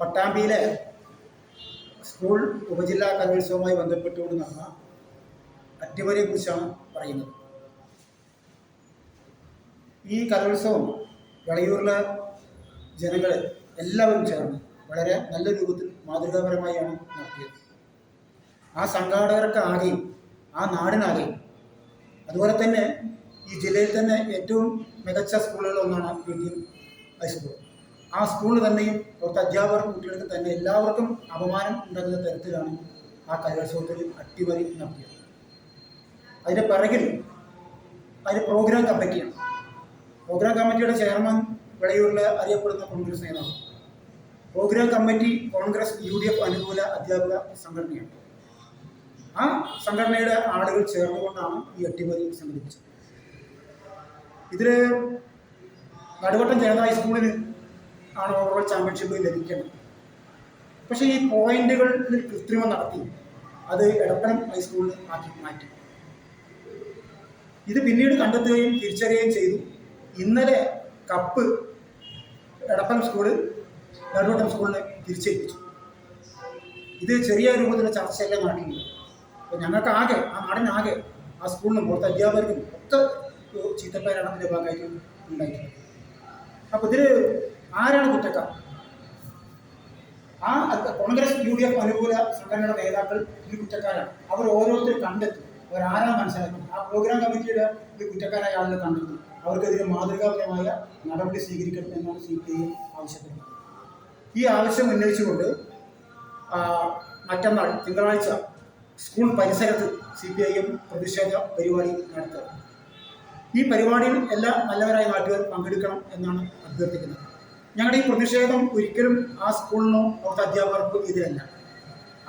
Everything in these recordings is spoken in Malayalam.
പട്ടാമ്പിയിലെ സ്കൂൾ ഉപജില്ലാ കലോത്സവവുമായി ബന്ധപ്പെട്ടുകൊണ്ട് നടന്ന അട്ടിമറിയെ കുറിച്ചാണ് പറയുന്നത്. ഈ കലോത്സവം വളയൂരിലെ ജനങ്ങൾ എല്ലാവരും ചേർന്ന് വളരെ നല്ല രൂപത്തിൽ മാതൃകാപരമായാണ് നടത്തിയത്. ആ സംഘാടകർക്ക് ആകെയും ആ നാടിനാകെയും അതുപോലെ തന്നെ ഈ ജില്ലയിൽ തന്നെ ഏറ്റവും മികച്ച സ്കൂളുകളിൽ ഒന്നാണ് എം. ഹൈസ്കൂൾ ആ സ്കൂളിൽ തന്നെയും അവിടുത്തെ അധ്യാപകർക്കും കുട്ടികൾക്ക് തന്നെ എല്ലാവർക്കും അപമാനം ഉണ്ടാക്കുന്ന തരത്തിലാണ് ആ കലോത്സവത്തിൽ അട്ടിമറി നടത്തിയത്. അതിന്റെ പിറകിൽ അതിന് പ്രോഗ്രാം കമ്മിറ്റിയാണ് പ്രോഗ്രാം കമ്മിറ്റിയുടെ ചെയർമാൻ വിളയൂരിൽ അറിയപ്പെടുന്ന കോൺഗ്രസ് നേതാവ് programme committee Congress U D F അനുകൂല അധ്യാപക സംഘടനയാണ്. ആ സംഘടനയുടെ ആളുകൾ ചേർന്നുകൊണ്ടാണ് ഈ അട്ടിമറി സംഘടിപ്പിച്ചത്. ഇതിൽ നടുവട്ടം ജനത ഹൈസ്കൂളിന് ആണ് ഓവറോൾ ചാമ്പ്യൻഷിപ്പ് ലഭിക്കേണ്ടത്? പക്ഷേ ഈ പോയിന്റുകൾ കൃത്രിമം നടത്തി. അത് എടപ്പനം ഹൈസ്കൂളിൽ ആക്കി മാറ്റി. ഇത് പിന്നീട് കണ്ടെത്തുകയും തിരിച്ചറിയുകയും ചെയ്തു. ഇന്നലെ കപ്പ് എടപ്പനം സ്കൂൾ നടുവട്ടം സ്കൂളിനെ തിരിച്ചേൽപ്പിച്ചു. ഇത് ചെറിയ രൂപത്തിലുള്ള ചർച്ചയല്ല നാട്ടിൽ അപ്പോൾ ഞങ്ങൾക്ക് ആകെ ആ നാടിനാകെ ആ സ്കൂളിനും പുറത്തെ അധ്യാപകർക്കും ഒക്കെ ചീത്തപ്പേരാണ് അതിന്റെ ഭാഗമായിട്ട് ഉണ്ടായിട്ടുള്ളത്. അപ്പോൾ ഇതിൽ ആരാണ് കുറ്റക്കാർ? ആ കോൺഗ്രസ് യു ഡി എഫ് അനുകൂല സംഘടനയുടെ നേതാക്കൾ ഇതിൽ കുറ്റക്കാരാണ്. അവർ ഓരോരുത്തരും കണ്ടെത്തും. അവരാരാണ് മനസ്സിലാക്കുന്നത്? ആ പ്രോഗ്രാം കമ്മിറ്റിയുടെ ഇത് കുറ്റക്കാരായ ആളുകൾ കണ്ടെത്തും. അവർക്കെതിരെ മാതൃകാപരമായ നടപടി സ്വീകരിക്കണം എന്നാണ് സി പി ഐ ആവശ്യപ്പെടുന്നത്. ഈ ആവശ്യം ഉന്നയിച്ചുകൊണ്ട് മറ്റന്നാൾ തിങ്കളാഴ്ച സ്കൂൾ പരിസരത്ത് സി പി ഐ എം പ്രതിഷേധ പരിപാടി നടത്തുക ഈ പരിപാടിയിൽ എല്ലാ നല്ലവരായ നാട്ടുകാർ പങ്കെടുക്കണം എന്നാണ് അഭ്യർത്ഥിക്കുന്നത്. ഞങ്ങളുടെ ഈ പ്രതിഷേധം ഒരിക്കലും ആ സ്കൂളിനോ അവിടുത്തെ അധ്യാപകർക്കും എതിരല്ല.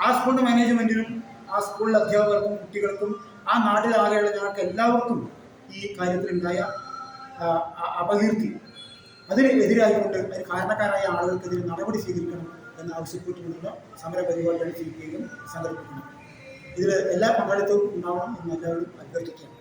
ആ സ്കൂളിന്റെ മാനേജ്മെന്റിനും ആ സ്കൂളിലെ അധ്യാപകർക്കും കുട്ടികൾക്കും ആ നാട്ടിലാകെയുള്ള ഞങ്ങൾക്ക് എല്ലാവർക്കും ഈ കാര്യത്തിലുണ്ടായ അപകീർത്തി അതിന് എതിരായിക്കൊണ്ട് അതിന് കാരണക്കാരായ ആളുകൾക്കെതിരെ നടപടി സ്വീകരിക്കണം എന്ന് ആവശ്യപ്പെട്ടുകൊണ്ടുള്ള സമര പരിപാടികൾ ചെയ്യുകയും പി സംഘടിപ്പിക്കുന്നത് ഇതിൽ എല്ലാ പങ്കാളിത്തവും ഉണ്ടാവണം എന്ന് എല്ലാവരും അഭ്യർത്ഥിക്കുകയാണ്.